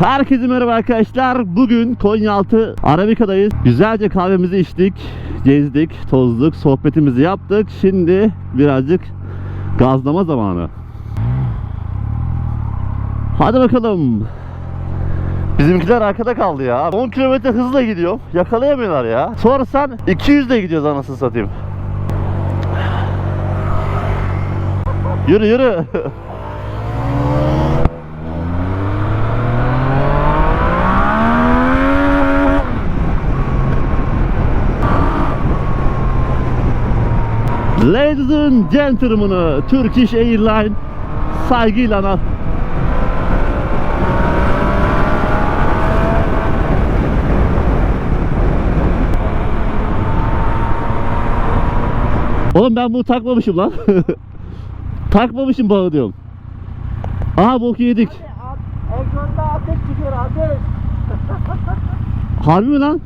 Herkese merhaba arkadaşlar. Bugün Konyaaltı Arabika'dayız. Güzelce kahvemizi içtik, gezdik, tozduk, sohbetimizi yaptık. Şimdi birazcık gazlama zamanı. Hadi bakalım. Bizimkiler arkada kaldı ya. 10 kilometre hızla gidiyor. Yakalayamıyorlar ya. Sorsan 200 ile gidiyoruz anasını satayım. Yürü yürü. Ladies and gentlemen, Turkish Airlines saygıyla anar. Oğlum ben bunu takmamışım lan. takmamışım bağı diyorum. Aha boku yedik. Ekranda ateş çıkıyor ateş. Harbi mi lan?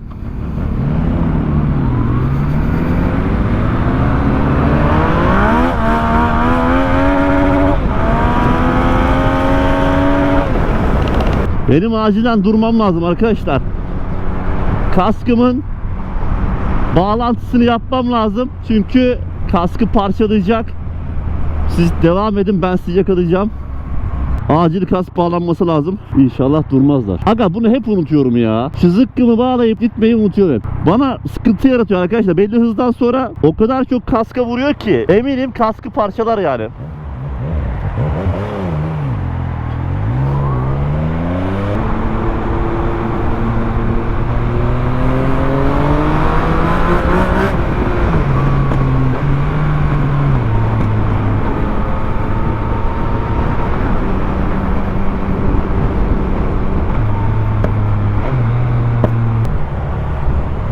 Benim acilen durmam lazım arkadaşlar. Kaskımın bağlantısını yapmam lazım. Çünkü kaskı parçalayacak. Siz devam edin ben sizi yakalayacağım. Acil kask bağlanması lazım. İnşallah durmazlar. Aga bunu hep unutuyorum ya. Şu zıkkımı bağlayıp gitmeyi unutuyorum. Bana sıkıntı yaratıyor arkadaşlar. Belli hızdan sonra o kadar çok kaska vuruyor ki. Eminim kaskı parçalar yani.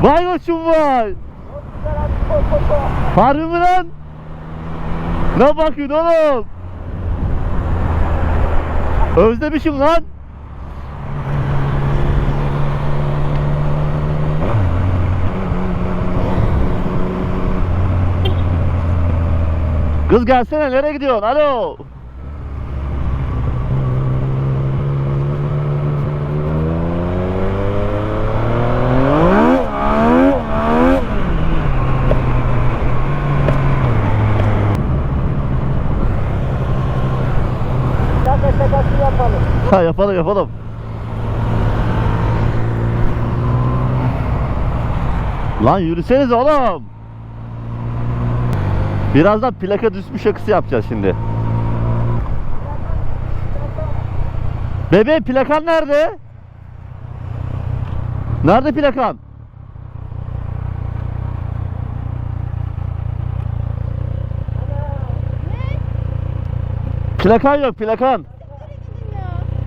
Vay koçum vay. Harbi mi lan? Ne bakıyorsun oğlum? Özlemişim lan. Kız gelsene nereye gidiyorsun? Alo. Şaka şakası yapalım. Ha yapalım yapalım. Lan yürüseniz oğlum. Birazdan plaka düşmüş akısı yapacağız şimdi. Bebe plakan nerede? Nerede plakan? Plakan yok plakan.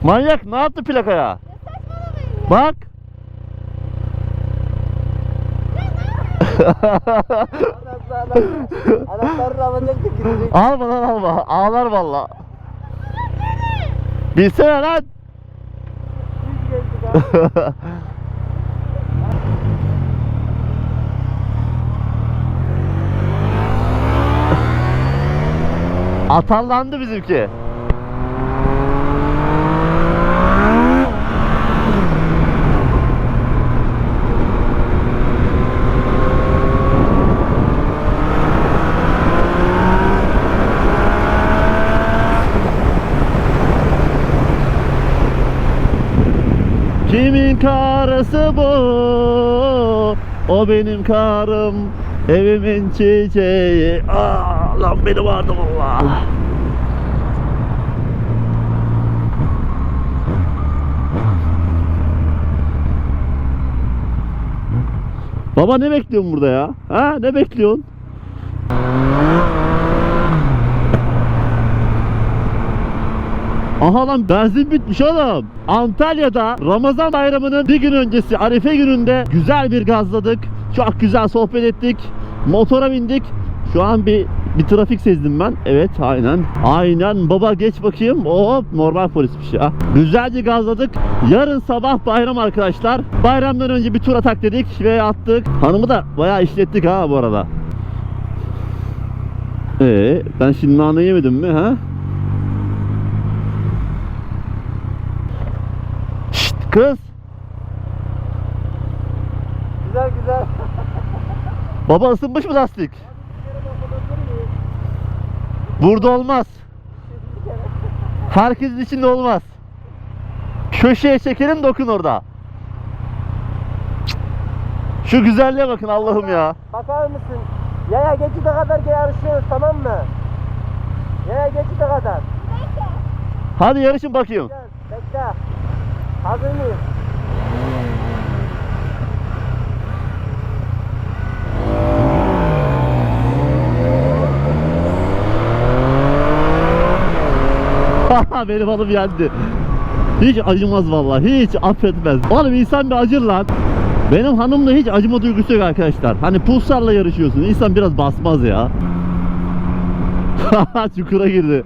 Manyak ne yaptı plakaya? Bak. Alacaktık gidecek. alma lan alma. Ağlar valla. Bilsene lan. Atallandı bizimki. Kimin karısı bu? O benim karım, evimin çiçeği. Aa, lan beni vardı valla. Baba ne bekliyorsun burada ya? Ha ne bekliyorsun? Aha lan benzin bitmiş oğlum. Antalya'da Ramazan bayramının bir gün öncesi Arife gününde güzel bir gazladık. Çok güzel sohbet ettik. Motora bindik. Şu an bir bir trafik sezdim ben. Evet aynen. Aynen baba geç bakayım. Hop normal polismiş ya. Güzelce gazladık. Yarın sabah bayram arkadaşlar. Bayramdan önce bir tur atak dedik ve attık. Hanımı da bayağı işlettik ha bu arada. Ee, ben şimdi nane yemedim mi ha? Kız Güzel güzel. baba ısınmış mı lastik? Burada olmaz. Herkesin içinde olmaz. Köşeye çekelim dokun orada. Şu güzelliğe bakın Allah'ım ya. Bakar mısın? Yaya geçide kadar yarışıyoruz tamam mı? Yaya geçide kadar. Hadi yarışın bakayım. Bekle. Hazır mıyız? Benim hanım yendi. Hiç acımaz vallahi. Hiç affetmez. Oğlum insan bir acır lan. Benim hanımda hiç acıma duygusu yok arkadaşlar. Hani pulsarla yarışıyorsun. İnsan biraz basmaz ya. Çukura girdi.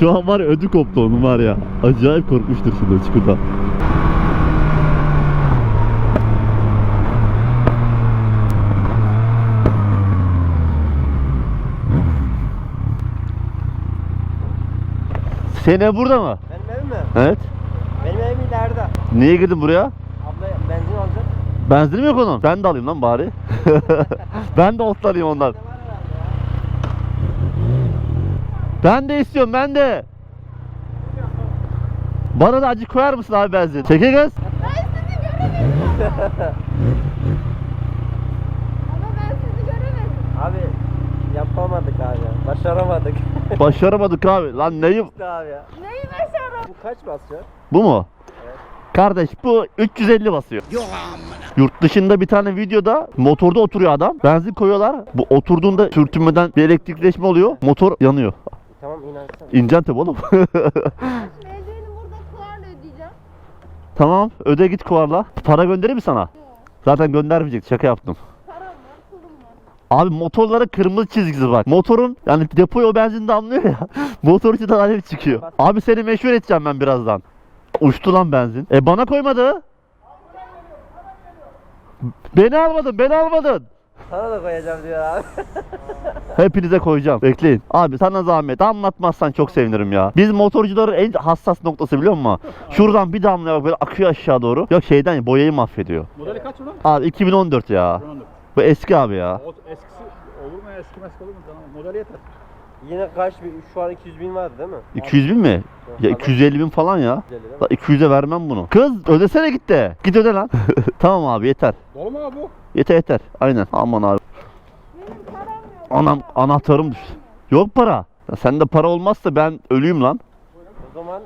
Şu an var ya ödü koptu onun var ya. Acayip korkmuştur şimdi çukurda. Senin ev burada mı? Benim evim mi? Evet. Benim evim ileride. Niye girdin buraya? Abla benzin alacak. Benzin mi yok onun? Ben de alayım lan bari. ben de ondan. Var herhalde ya. Ben de istiyorum ben de. Bana da acı koyar mısın abi benzin? Çeke kız. Ben sizi göremedim. Ama ben sizi göremedim. Abi yapamadık abi. Başaramadık. Başaramadık abi. Lan neyi? İşte abi ya. Neyi başaramadım? Bu kaç basıyor? Bu mu? Evet. Kardeş bu 350 basıyor. Yurt dışında bir tane videoda motorda oturuyor adam. Benzin koyuyorlar. Bu oturduğunda sürtünmeden bir elektrikleşme oluyor. Motor yanıyor. Tamam inansana. İncen tabi oğlum. Mezunum burada kuarla ödeyeceğim. tamam öde git kuvarla. Para göndereyim mi sana? Zaten göndermeyecek şaka yaptım. Param var, pulum var. Abi motorlara kırmızı çizgisi var. Motorun yani depoya o benzin damlıyor ya. Motorcudan alev çıkıyor. Abi seni meşhur edeceğim ben birazdan. Uçtu lan benzin. E bana koymadı. Beni almadın, beni almadın. Sana da koyacağım diyor abi. Hepinize koyacağım. Bekleyin. Abi sana zahmet anlatmazsan çok sevinirim ya. Biz motorcuların en hassas noktası biliyor musun? Şuradan bir damlaya bak böyle akıyor aşağı doğru. Yok şeyden boyayı mahvediyor. Modeli kaç ulan? Abi 2014 ya. 2014. Bu eski abi ya. O eskisi olur mu ya eski meski olur mu? Tamam modeli yeter. Yine kaç bir şu an 200 bin vardı değil mi? 200 bin mi? Ya 250 bin falan ya. Güzel değil mi? La 200'e vermem bunu. Kız ödesene git de. Git öde lan. tamam abi yeter. Dolu mu abi bu? Yeter yeter. Aynen. Aman abi. Benim param yok. Anam anahtarım düştü. Yok para. Ya sende para olmazsa ben ölüyüm lan. O zaman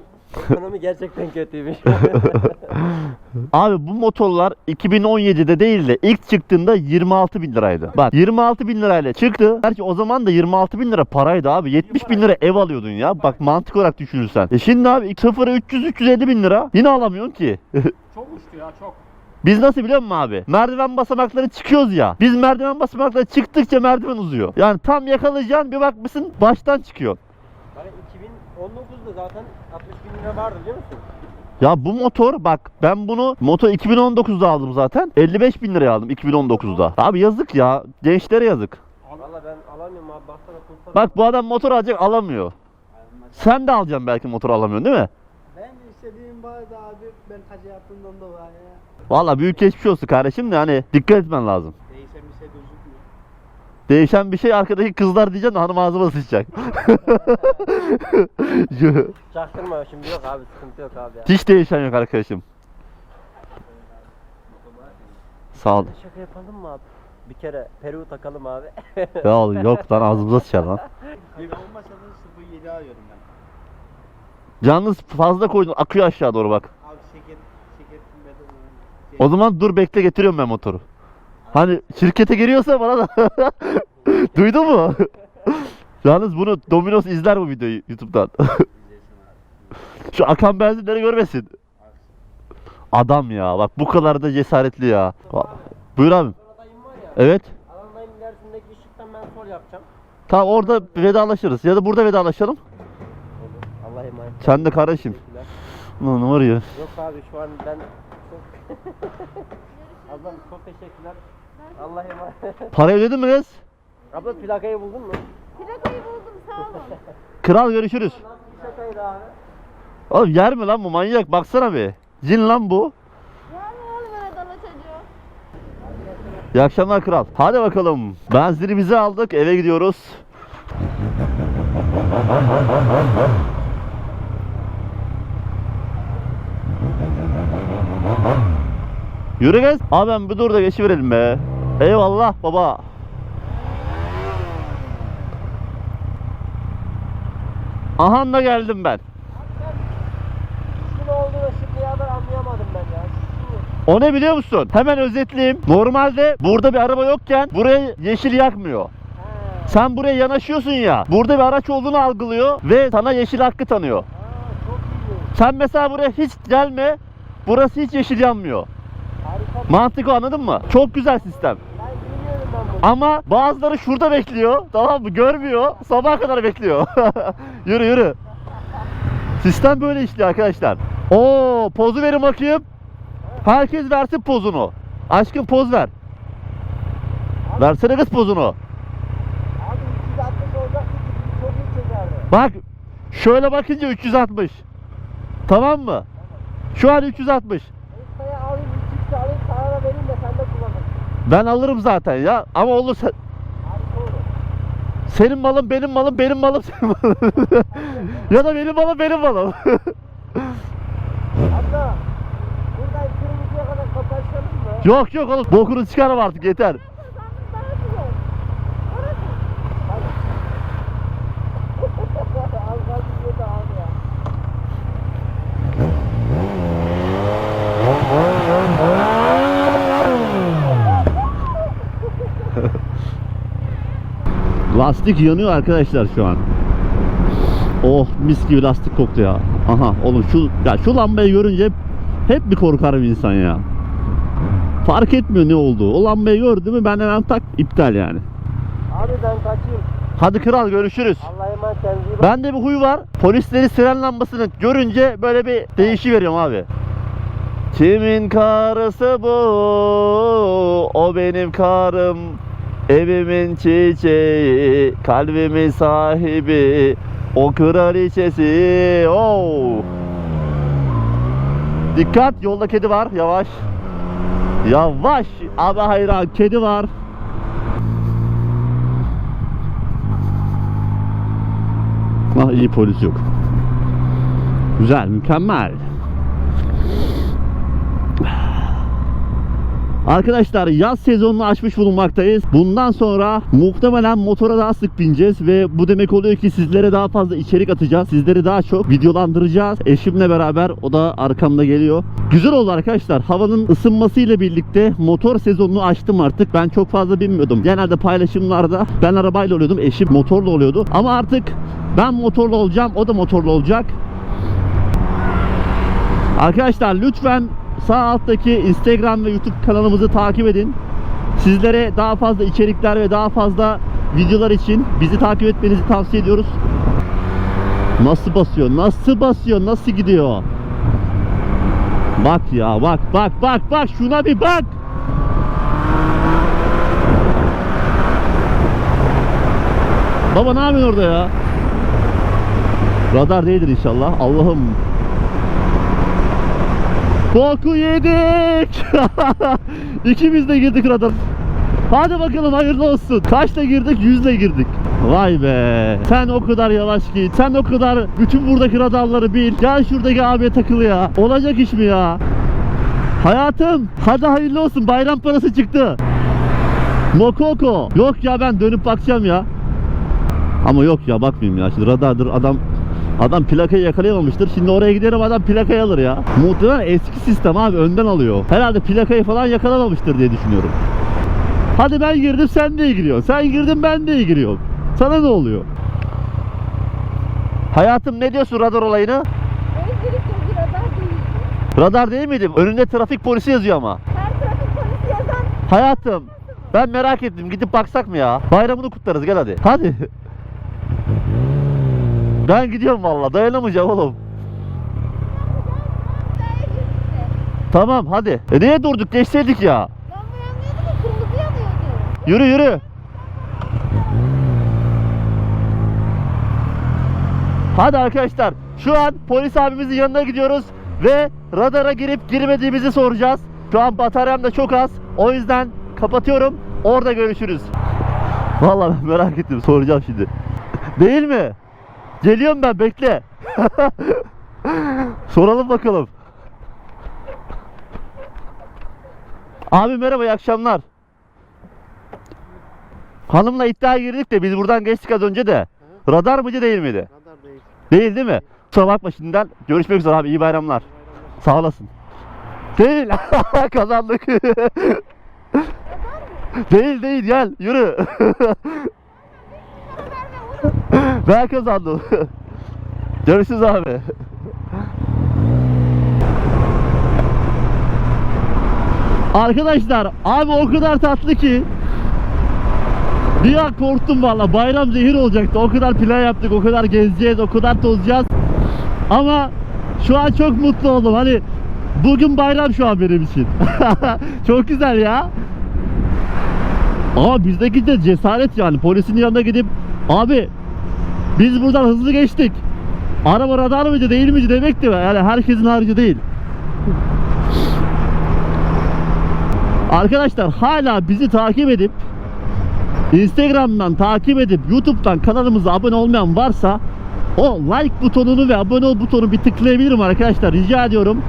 ekonomi gerçekten kötüymüş. Abi bu motorlar 2017'de değil de ilk çıktığında 26 bin liraydı. Bak 26 bin lirayla çıktı. Gerçi o zaman da 26 bin lira paraydı abi. 70 bin lira ev alıyordun ya. Bak mantık olarak düşünürsen. E şimdi abi sıfırı 300-350 bin lira yine alamıyorsun ki. Çok uçtu ya çok. Biz nasıl biliyor musun abi? Merdiven basamakları çıkıyoruz ya. Biz merdiven basamakları çıktıkça merdiven uzuyor. Yani tam yakalayacaksın bir bakmışsın baştan çıkıyor. Hani 2019'da zaten 60 bin lira vardı biliyor musun? Ya bu motor bak ben bunu motor 2019'da aldım zaten. 55 bin liraya aldım 2019'da. Abi yazık ya. Gençlere yazık. Valla ben alamıyorum abi baksana kursana. Bak bu adam motor alacak alamıyor. Sen de alacaksın belki motor alamıyorsun değil mi? Ben istediğim vardı abi ben kaça yaptığımdan dolayı ya. Valla büyük geçmiş olsun kardeşim de hani dikkat etmen lazım. Değişen bir şey gözükmüyor. Değişen bir şey arkadaki kızlar diyeceksin de hanım ağzıma sıçacak. Çaktırma şimdi yok abi sıkıntı yok abi ya. Hiç değişen yok arkadaşım. Sağ ol. Şaka yapalım mı abi? Bir kere peruğu takalım abi. Ya yok lan ağzımıza sıçar lan. Olmasa da 07 alıyorum ben. Yalnız fazla koydun akıyor aşağı doğru bak. Abi şirket, şirketin bedeli. O zaman dur bekle getiriyorum ben motoru. Hani şirkete giriyorsa bana da. Duydun mu? Yalnız bunu Domino's izler bu videoyu YouTube'dan. Şu akan benzinleri görmesin. Adam ya bak bu kadar da cesaretli ya. Buyur abi. Evet. Alandayım ilerisindeki ışıktan ben sol yapacağım. Tamam orada vedalaşırız ya da burada vedalaşalım. Olur. Allah'a emanet. Sen de kardeşim. Ulan var ya. Yok abi şu an ben çok... Ablam çok teşekkürler. Allah'a emanet. Para ödedin mi kız? Abla plakayı buldun mu? Plakayı buldum sağ olun. Kral görüşürüz. Bir şakaydı abi. Oğlum yer mi lan bu manyak baksana bir. Cin lan bu. Yani oğlum Anadolu çocuğu. İyi akşamlar kral. Hadi bakalım. Benzinimizi aldık eve gidiyoruz. Yürü kız. Abi ben bir dur da geçiverelim be. Eyvallah baba. Aha da geldim ben. Şu ne olduğunu şimdiye kadar anlayamadım ben ya. Şu. O ne biliyor musun? Hemen özetleyeyim. Normalde burada bir araba yokken buraya yeşil yakmıyor. Sen buraya yanaşıyorsun ya. Burada bir araç olduğunu algılıyor ve sana yeşil hakkı tanıyor. Sen mesela buraya hiç gelme. Burası hiç yeşil yanmıyor. Mantık o anladın mı? Çok güzel sistem. Ama bazıları şurada bekliyor. Tamam mı? Görmüyor. Sabaha kadar bekliyor. yürü yürü. Sistem böyle işliyor arkadaşlar. Oo, pozu verin bakayım. Herkes versin pozunu. Aşkım poz ver. Versene kız pozunu. Abi 360 olacak çünkü çok iyi çekerdi. Bak şöyle bakınca 360. Tamam mı? Şu an 360. Saya alayım, 3x alayım, sana da vereyim de sen de kullanırsın. Ben alırım zaten ya. Ama olursa senin malın benim malım benim malım senin malın. ya da benim malım benim malım. Hatta buradan kırmızıya kadar kapatalım mı? yok yok oğlum bokunu çıkarım artık yeter. Kazandım daha güzel. Orası. Az kaldı da abi ya. Lastik yanıyor arkadaşlar şu an. Oh mis gibi lastik koktu ya. Aha oğlum şu ya şu lambayı görünce hep bir korkarım insan ya. Fark etmiyor ne olduğu. O lambayı gördü mü ben hemen tak iptal yani. Abi ben kaçayım. Hadi kral görüşürüz. Allah'a emanet kendinize iyi bakın. Bende bir huy var. Polisleri siren lambasını görünce böyle bir değişi veriyorum abi. Kimin karısı bu? O benim karım. Evimin çiçeği, kalbimin sahibi, o kraliçesi. Oh. Dikkat, yolda kedi var. Yavaş. Yavaş. Abi hayran, kedi var. Ah iyi polis yok. Güzel, mükemmel. Arkadaşlar yaz sezonunu açmış bulunmaktayız. Bundan sonra muhtemelen motora daha sık bineceğiz ve bu demek oluyor ki sizlere daha fazla içerik atacağız. Sizleri daha çok videolandıracağız. Eşimle beraber o da arkamda geliyor. Güzel oldu arkadaşlar. Havanın ısınmasıyla birlikte motor sezonunu açtım artık. Ben çok fazla binmiyordum. Genelde paylaşımlarda ben arabayla oluyordum. Eşim motorla oluyordu. Ama artık ben motorlu olacağım. O da motorlu olacak. Arkadaşlar lütfen sağ alttaki Instagram ve YouTube kanalımızı takip edin. Sizlere daha fazla içerikler ve daha fazla videolar için bizi takip etmenizi tavsiye ediyoruz. Nasıl basıyor? Nasıl basıyor? Nasıl gidiyor? Bak ya bak bak bak bak şuna bir bak. Baba ne yapıyorsun orada ya? Radar değildir inşallah. Allah'ım Boku yedik. İkimiz de girdik radar. Hadi bakalım hayırlı olsun. Kaçla girdik? Yüzle girdik. Vay be. Sen o kadar yavaş git. Sen o kadar bütün buradaki radarları bil. Gel şuradaki abiye takıl ya. Olacak iş mi ya? Hayatım. Hadi hayırlı olsun. Bayram parası çıktı. Mokoko. Yok ya ben dönüp bakacağım ya. Ama yok ya bakmayayım ya. Şimdi radardır adam Adam plakayı yakalayamamıştır. Şimdi oraya giderim adam plakayı alır ya. Muhtemelen eski sistem abi önden alıyor. Herhalde plakayı falan yakalamamıştır diye düşünüyorum. Hadi ben girdim sen de giriyorsun. Sen girdin ben de giriyorum. Sana ne oluyor? Hayatım ne diyorsun radar olayını? Elektrik yok radar değil. Radar değil miydi? Önünde trafik polisi yazıyor ama. Her trafik polisi yazan Hayatım ben merak ettim gidip baksak mı ya? Bayramını kutlarız gel hadi. Hadi. Ben gidiyorum vallahi dayanamayacağım oğlum. Tamam hadi. E niye durduk geçseydik ya. Yürü yürü. Hadi arkadaşlar şu an polis abimizin yanına gidiyoruz ve radara girip girmediğimizi soracağız. Şu an bataryam da çok az. O yüzden kapatıyorum. Orada görüşürüz. Vallahi ben merak ettim. Soracağım şimdi. Değil mi? Geliyorum ben bekle. Soralım bakalım. Abi merhaba iyi akşamlar. Hanımla iddiaya girdik de biz buradan geçtik az önce de. Radar mıcı değil miydi? Radar değil. Değil değil mi? Kusura bakma şimdiden. Görüşmek üzere abi iyi bayramlar. Sağ olasın. Değil. Kazandık. değil değil gel yürü. ben kazandım. Görüşürüz abi. Arkadaşlar abi o kadar tatlı ki. Bir an korktum valla. Bayram zehir olacaktı. O kadar plan yaptık o kadar gezeceğiz o kadar tozacağız. Ama şu an çok mutlu oldum. Hani bugün bayram şu an benim için. Çok güzel ya. Ama bizdeki de cesaret yani. Polisin yanına gidip abi biz buradan hızlı geçtik. Araba radar mıydı değil miydi demekti. Yani herkesin harcı değil. Arkadaşlar hala bizi takip edip Instagram'dan takip edip YouTube'dan kanalımıza abone olmayan varsa o like butonunu ve abone ol butonunu bir tıklayabilirim arkadaşlar. Rica ediyorum.